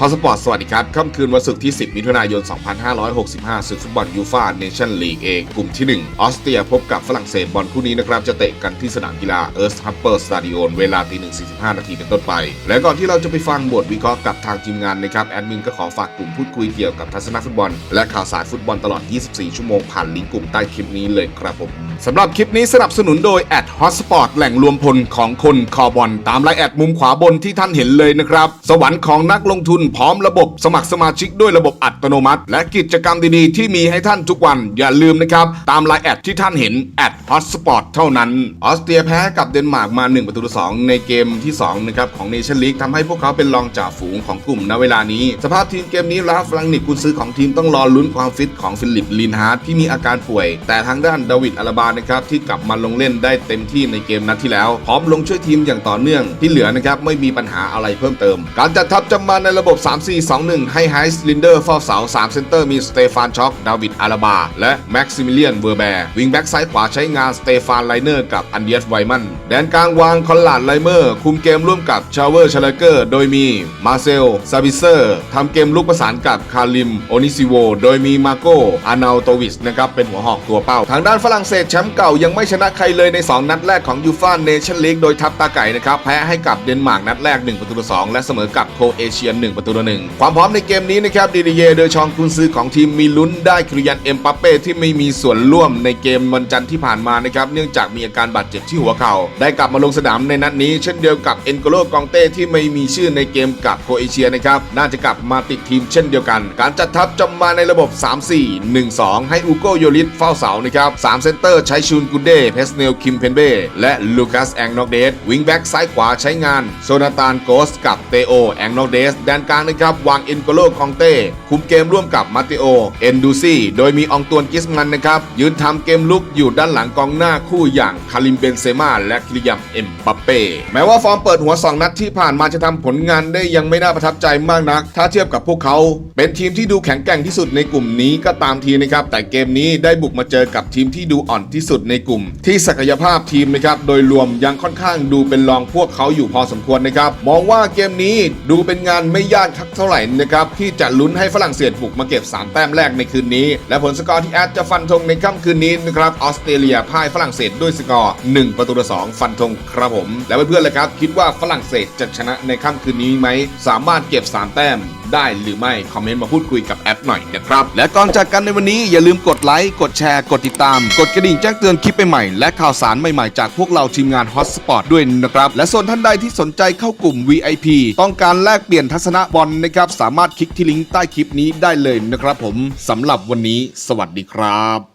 ฮอสปอร์ตสวัสดีครับ ค่ำคืนวันศุกร์ที่ 10 มิถุนายน 2565ศึกฟุตบอลยูฟ่าเนชั่นลีกเอกลุ่มที่ 1 ออสเตรียพบกับฝรั่งเศสบอลคู่นี้นะครับ จะเตะกันที่สนามกีฬาเอิร์ธฮัปเปอร์สตาดิโอนเวลาตีหนึ่งสี่สิบห้านาทีเป็นต้นไป และก่อนที่เราจะไปฟังบทวิเคราะห์กับทางทีมงานนะครับ แอดมินก็ขอฝากกลุ่มพูดคุยเกี่ยวกับทัศนฟุตบอล และข่าวสารฟุตบอลตลอด 24 ชั่วโมงผ่านลิงก์กลุ่มใต้คลิปนี้เลยครับผมสำหรับคลิปนี้สนับสนุนโดยแอดฮอสปอร์ตแหล่งรวมพลของคนคอบอลตามไลน์แอดมุมขวาบนที่ท่านเห็นเลยนะครับสวรรค์ของนักลงทุนพร้อมระบบสมัครสมาชิกด้วยระบบอัตโนมัติ และกิจกรรมดีๆ ที่มีให้ท่านทุกวันอย่าลืมนะครับ ตามไลน์แอดที่ท่านเห็นแอดฮอสปอร์ตเท่านั้น ออสเตรียแพ้กับเดนมาร์กมา 1 ประตูต่อ2ในเกมที่2นะครับของเนชั่นลีกทำให้พวกเขาเป็นรองจ่าฝูงของกลุ่มณเวลานี้ สภาพทีมเกมนี้ลาฟลังนิกกุนซื้อของทีมต้องรอลุ้นความฟิตของฟิลิปลินฮาร์ดที่มีอาการป่วย แต่ทางด้านดาวิดอาราบานะครับที่กลับมาลงเล่นได้เต็มที่ในเกมนัดที่แล้ว พร้อมลงช่วยทีมอย่างต่อเนื่องที่เหลือนะครับไม่มีปัญหาอะไรเพิ่มเติม การจัดทัพจะมาในระบบ3-4-2-1 ให้ไฮส์ลินเดอร์เฝ้าเสา3เซนเตอร์มีสเตฟานช็อกดาวิดอาราบา และแม็กซิมิเลียนเวอร์แบร์วิงแบ็กซ้ายขวาใช้งานสเตฟานไลเนอร์กับอันเดียสไวมันแดนกลางวางคอนลาดไลเมอร์ คุมเกมร่วมกับชาเวอร์ชาเลเกอร์โดยมีมาเซลซาบิเซอร์ทำเกมลุกประสานกับคาริมโอนิซิโวโดยมีมาโกอานาโตวิสนะครับเป็นหัวหอกตัวเป้า ทางด้านฝรั่งเศสแชมป์เก่ายังไม่ชนะใครเลยใน 2 นัดแรกของยูฟ่าเนชั่นลีกโดยทัพตาไก่นะครับแพ้ให้กับเดนมาร์กนัดแรก1ประตูต่อ2และเสมอกับโคเอเชีย1ประตูต่อ1ความพร้อมในเกมนี้นะครับดีดีเยโดยชองกุนซือของทีมมีลุ้นได้คิริยันเอ็มปัปเป้ที่ไม่มีส่วนร่วมในเกมวันจันทร์ที่ผ่านมานะครับเนื่องจากมีอาการบาดเจ็บที่หัวเข่าได้กลับมาลงสนามในนัดนี้ เช่นเดียวกับเอ็นโกโลกองเต้ที่ไม่มีชื่อในเกมกับโคเอเชียนะครับน่าจะกลับมาติดทีมเช่นเดียวกัน การจัดทัพจะมาในระบบ 3-4-1-2 ให้อูโกโยลิสเฝ้าเสานะครับ3เซนเตอร์ใช้ชูนกุนเดเพสเนลคิมเพนเบ้และลูคัสแองนอกเดสวิงแบ็กซ้ายขวาใช้งานโซนาตานโกสกับเตโอแองนอกเดสแดนกลางนะครับวางอ็นโกโลคองเต้คุมเกมร่วมกับมาติโอ เอนดูซี่ โดยมีอองตวนกิสมันนะครับยืนทำเกมลุกอยู่ด้านหลังกองหน้าคู่อย่างคาริมเบนเซม่าและคิริยัมเอ็มบัปเป้แม้ว่าฟอร์มเปิดหัว 2 นัดที่ผ่านมาจะทำผลงานได้ยังไม่น่าประทับใจมากนัก ถ้าเทียบกับพวกเขา เป็นทีมที่ดูแข็งแกร่งที่สุดในกลุ่มนี้ก็ตามทีนะครับแต่เกมนี้ได้บุกมาเจอกับทีมที่ดูอ่อนที่สุดในกลุ่ม ที่ศักยภาพทีมนะครับโดยรวมยังค่อนข้างดูเป็นรองพวกเขาอยู่พอสมควรนะครับมองว่าเกมนี้ดูเป็นงานไม่ยากทักเท่าไหร่นะครับที่จะลุ้นให้ฝรั่งเศสบุกมาเก็บ 3 แต้มแรกในคืนนี้ และผลสกอร์ที่แอดจะฟันธงในค่ำคืนนี้นะครับออสเตรเลียพ่ายฝรั่งเศสด้วยสกอร์1ประตูต่อ2ฟันธงครับผม แล้วเพื่อนๆเลยครับ คิดว่าฝรั่งเศสจะชนะในค่ำคืนนี้ไหม สามารถเก็บ 3 แต้มได้หรือไม่ คอมเมนต์มาพูดคุยกับแอปหน่อยนะครับ และก่อนจากกันในวันนี้อย่าลืมกดไลค์กดแชร์กดติดตาม กดกระดิ่งแจ้งเตือนคลิปใหม่ๆและข่าวสารใหม่ๆจากพวกเราทีมงาน Hotspot ด้วยนะครับและส่วนท่านใดที่สนใจเข้ากลุ่ม VIP ต้องการแลกเปลี่ยนทัศนะบอลนะครับสามารถคลิกที่ลิงก์ใต้คลิปนี้ได้เลยนะครับผมสำหรับวันนี้ สวัสดีครับ